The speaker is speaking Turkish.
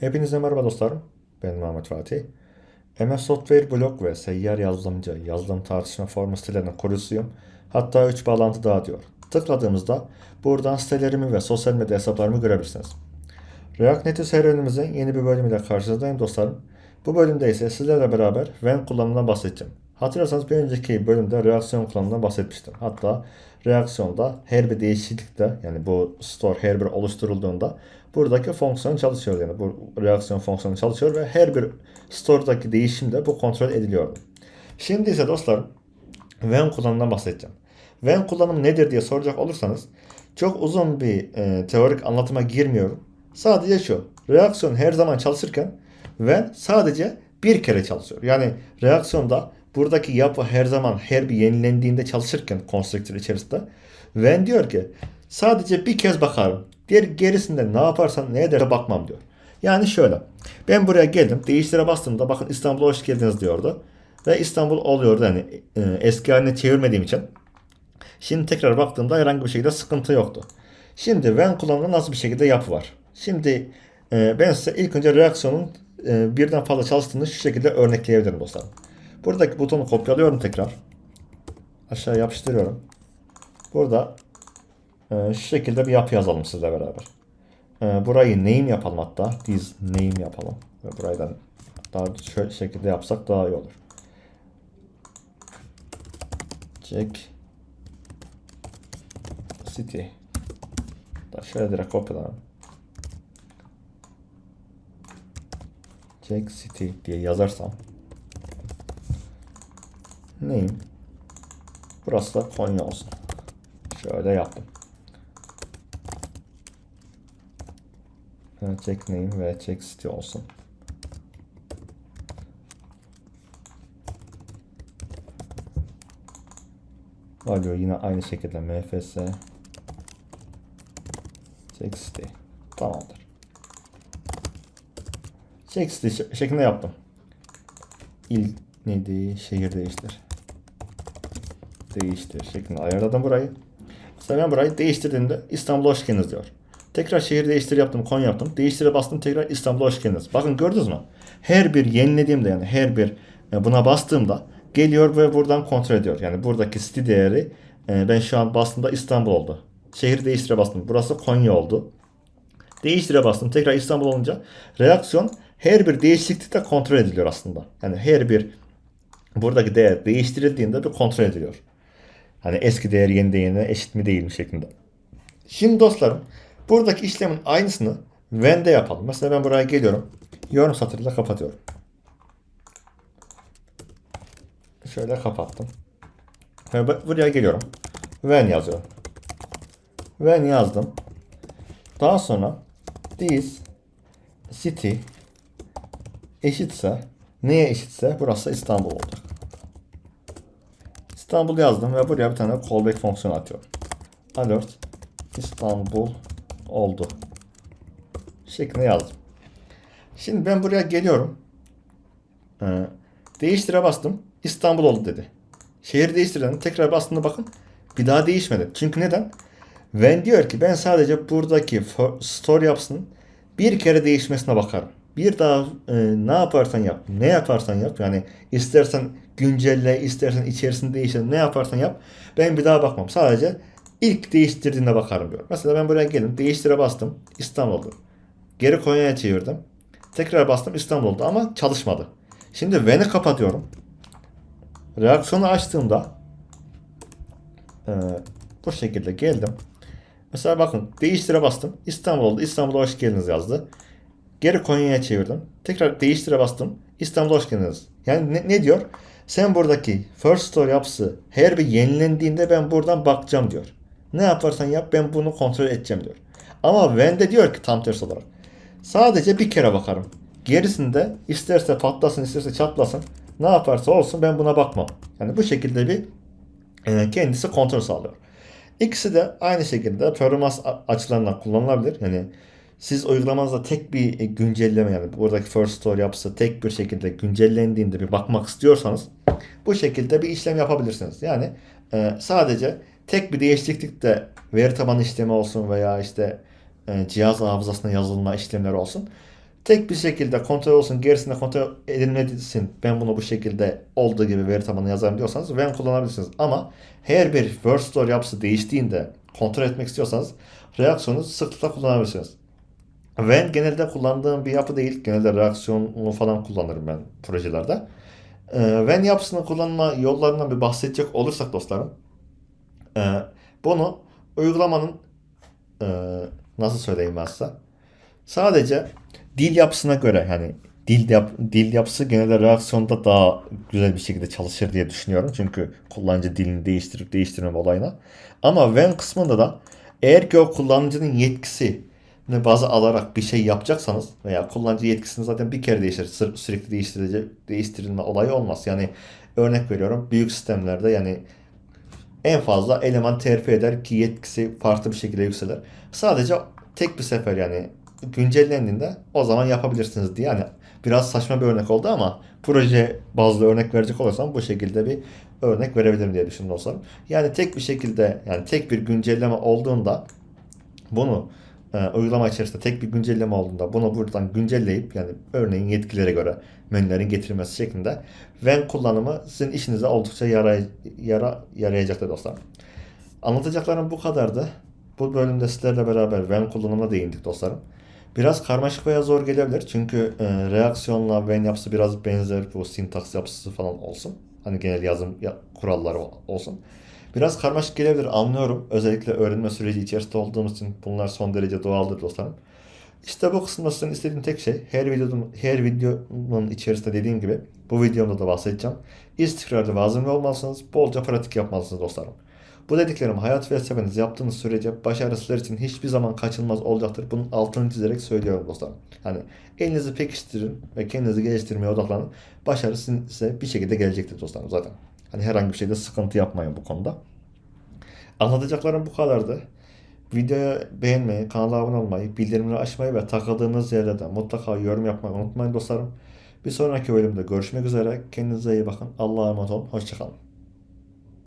Hepinize merhaba dostlarım. Ben Mehmet Fatih. MS Software Blog ve Seyyar Yazılımcı yazılım tartışma forum sitelerinin kurucusuyum. Hatta 3 bağlantı daha diyor. Tıkladığımızda buradan sitelerimi ve sosyal medya hesaplarımı görebilirsiniz. React Native serüvenimizin yeni bir bölümüyle karşınızdayım dostlarım. Bu bölümde ise sizlerle beraber When kullanımından bahsedeceğim. Hatırlarsanız bir önceki bölümde reaksiyon kullanımından bahsetmiştim. Hatta reaksiyonda her bir değişiklikte yani bu store her bir oluşturulduğunda buradaki fonksiyon çalışıyor yani bu reaksiyon fonksiyonu çalışıyor ve her bir store'daki değişim de bu kontrol ediliyordu. Şimdi ise dostlarım when kullanımından bahsedeceğim. When kullanımı nedir diye soracak olursanız çok uzun bir e, teorik anlatıma girmiyorum. Sadece şu. Reaksiyon her zaman çalışırken when sadece bir kere çalışıyor. Yani reaksiyonda buradaki yapı her zaman her bir yenilendiğinde çalışırken constructor içerisinde when diyor ki sadece bir kez bakarım. Diğer gerisinde ne yaparsan ne ederse bakmam diyor. Yani şöyle. Ben buraya geldim. Değiştire bastığımda bakın İstanbul'a hoş geldiniz diyordu. Ve İstanbul oluyordu. Yani e, eski haline çevirmediğim için. Şimdi tekrar baktığımda herhangi bir şekilde sıkıntı yoktu. Şimdi when kullanımda nasıl bir şekilde yapı var? Şimdi e, ben size ilk önce reaksiyonun e, birden fazla çalıştığını şu şekilde örnekleyebilirim dostlarım. Buradaki butonu kopyalıyorum tekrar. Aşağı yapıştırıyorum. Burada e, şu şekilde bir yapı yazalım sizle beraber. E, burayı name yapalım hatta. This name yapalım. Ve burayı da daha şöyle şekilde yapsak daha iyi olur. Check City. Da şöyle direkt kopyalayalım. Check City diye yazarsam name burası da Konya olsun. Şöyle yaptım. Check name ve check city olsun. Value yine aynı şekilde mfs check city. Tamamdır. Check city şeklinde yaptım. İl neydi? Şehir değiştir. Değiştir şeklinde ayarladım burayı. Mesela ben burayı değiştirdiğimde İstanbul'a hoş geldiniz diyor. Tekrar şehir değiştir yaptım, Konya yaptım. Değiştire bastım tekrar İstanbul'a hoş geldiniz. Bakın gördünüz mü? Her bir yenilediğimde yani her bir e, buna bastığımda geliyor ve buradan kontrol ediyor. Yani buradaki city değeri e, ben şu an bastığımda İstanbul oldu. Şehir değiştire bastım. Burası Konya oldu. Değiştire bastım. Tekrar İstanbul olunca reaksiyon her bir değişiklikte kontrol ediliyor aslında. Yani her bir buradaki değer değiştirildiğinde bir kontrol ediliyor. Hani eski değer yeni değerine eşit mi değil mi şeklinde. Şimdi dostlarım buradaki işlemin aynısını when'de yapalım. Mesela ben buraya geliyorum. Yorum satırıyla kapatıyorum. Şöyle kapattım. Bu- buraya geliyorum. When yazıyorum. When yazdım. Daha sonra this city eşitse neye eşitse burası İstanbul olacak. İstanbul yazdım ve buraya bir tane callback fonksiyonu atıyorum. Alert İstanbul oldu. Şeklinde yazdım. Şimdi ben buraya geliyorum. Ee, değiştire bastım. İstanbul oldu dedi. Şehir değiştirdim. Tekrar bastığında bakın. Bir daha değişmedi. Çünkü neden? When diyor ki ben sadece buradaki store yapsın bir kere değişmesine bakarım. Bir daha e, ne yaparsan yap, ne yaparsan yap. Yani istersen güncelle, istersen içerisinde değiştir, ne yaparsan yap. Ben bir daha bakmam. Sadece ilk değiştirdiğinde bakarım diyor. Mesela ben buraya geldim, değiştire bastım, İstanbul oldu. Geri Konya'ya çevirdim. Tekrar bastım İstanbul oldu ama çalışmadı. Şimdi When'i kapatıyorum. Reaksiyonu açtığımda e, bu şekilde geldim. Mesela bakın değiştire bastım. İstanbul oldu. İstanbul'a hoş geldiniz yazdı. Geri Konya'ya çevirdim. Tekrar değiştire bastım. İstanbul'a hoş geldiniz. Yani ne, ne diyor? Sen buradaki first store yapısı her bir yenilendiğinde ben buradan bakacağım diyor. Ne yaparsan yap ben bunu kontrol edeceğim diyor. Ama When'de diyor ki tam tersi olarak. Sadece bir kere bakarım. Gerisinde isterse patlasın isterse çatlasın. Ne yaparsa olsun ben buna bakmam. Yani bu şekilde bir e, kendisi kontrol sağlıyor. İkisi de aynı şekilde performans açılarından kullanılabilir. Yani siz uygulamanızda tek bir e, güncelleme yani buradaki first store yapısı tek bir şekilde güncellendiğinde bir bakmak istiyorsanız bu şekilde bir işlem yapabilirsiniz. Yani e, sadece tek bir değişiklikte veri tabanı işlemi olsun veya işte e, cihaz hafızasına yazılma işlemleri olsun. tek bir şekilde kontrol olsun gerisinde kontrol edilmedisin. Ben bunu bu şekilde olduğu gibi veri tabanına yazarım diyorsanız When kullanabilirsiniz. Ama her bir word store yapısı değiştiğinde kontrol etmek istiyorsanız reaksiyonu sıklıkla kullanabilirsiniz. When genelde kullandığım bir yapı değil. Genelde reaksiyonlu falan kullanırım ben projelerde. Ee, When yapısını kullanma yollarından bir bahsedecek olursak dostlarım. Ee, bunu uygulamanın e, nasıl söyleyeyim ben size? Sadece dil yapısına göre yani dil yap, dil yapısı genelde reaksiyonda daha güzel bir şekilde çalışır diye düşünüyorum. Çünkü kullanıcı dilini değiştirip değiştirmem olayına. Ama when kısmında da eğer ki o kullanıcının yetkisi bazı alarak bir şey yapacaksanız veya kullanıcı yetkisini zaten bir kere değiştirir. Sü- Sürekli değiştirici, değiştirilme olayı olmaz. Yani örnek veriyorum büyük sistemlerde yani en fazla eleman terfi eder ki yetkisi farklı bir şekilde yükselir. Sadece tek bir sefer yani güncellendiğinde o zaman yapabilirsiniz diye. Yani biraz saçma bir örnek oldu ama proje bazlı örnek verecek olursam bu şekilde bir örnek verebilirim diye düşündüm dostlarım. Yani tek bir şekilde yani tek bir güncelleme olduğunda bunu e, uygulama içerisinde tek bir güncelleme olduğunda bunu buradan güncelleyip yani örneğin yetkilere göre menülerin getirilmesi şeklinde when kullanımı sizin işinize oldukça yaray yara yarayacaktır dostlar. Anlatacaklarım bu kadardı. Bu bölümde sizlerle beraber when kullanımına değindik dostlarım. Biraz karmaşık veya zor gelebilir çünkü e, reaksiyonla when yapısı biraz benzer bu sintaks yapısı falan olsun. Hani genel yazım ya- kuralları olsun. Biraz karmaşık gelebilir anlıyorum. Özellikle öğrenme süreci içerisinde olduğumuz için bunlar son derece doğaldır dostlarım. İşte bu kısımda sizin istediğim tek şey her videonun her videonun içerisinde dediğim gibi bu videomda da bahsedeceğim. İstikrarlı ve azimli olmalısınız. Bolca pratik yapmalısınız dostlarım. Bu dediklerim hayat felsefeniz yaptığınız sürece başarı sizler için hiçbir zaman kaçınılmaz olacaktır. Bunun altını çizerek söylüyorum dostlarım. Hani elinizi pekiştirin ve kendinizi geliştirmeye odaklanın. Başarı size bir şekilde gelecektir dostlarım zaten. Hani herhangi bir şeyde sıkıntı yapmayın bu konuda. Anlatacaklarım bu kadardı. Videoyu beğenmeyi, kanala abone olmayı, bildirimleri açmayı ve takıldığınız yerlerde mutlaka yorum yapmayı unutmayın dostlarım. Bir sonraki bölümde görüşmek üzere. Kendinize iyi bakın. Allah'a emanet olun. Hoşçakalın.